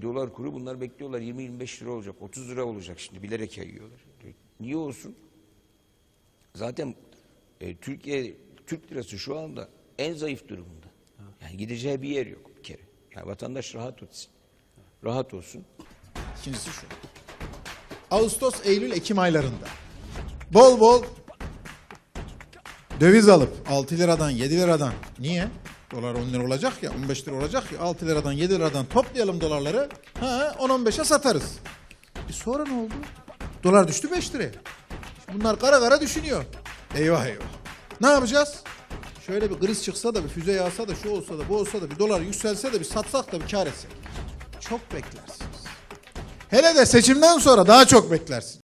E dolar kuru bunlar bekliyorlar 20-25 lira olacak, 30 lira olacak şimdi bilerek yayıyorlar. Niye olsun? Zaten e, Türkiye Türk lirası şu anda en zayıf durumunda. Yani gideceği bir yer yok bir kere. Yani vatandaş rahat olsun. Rahat olsun. İkincisi şu. Ağustos, Eylül, Ekim aylarında bol bol döviz alıp 6 liradan 7 liradan niye? Dolar 10 lira olacak ya 15 lira olacak ya 6 liradan 7 liradan toplayalım dolarları ha 10-15'e satarız. E sonra ne oldu? Dolar düştü 5 liraya. Bunlar kara kara düşünüyor. Eyvah eyvah. Ne yapacağız? Şöyle bir kriz çıksa da bir füze yağsa da şu olsa da bu olsa da bir dolar yükselse de bir satsak da bir kar etsek. Çok beklersiniz. Hele de seçimden sonra daha çok beklersin.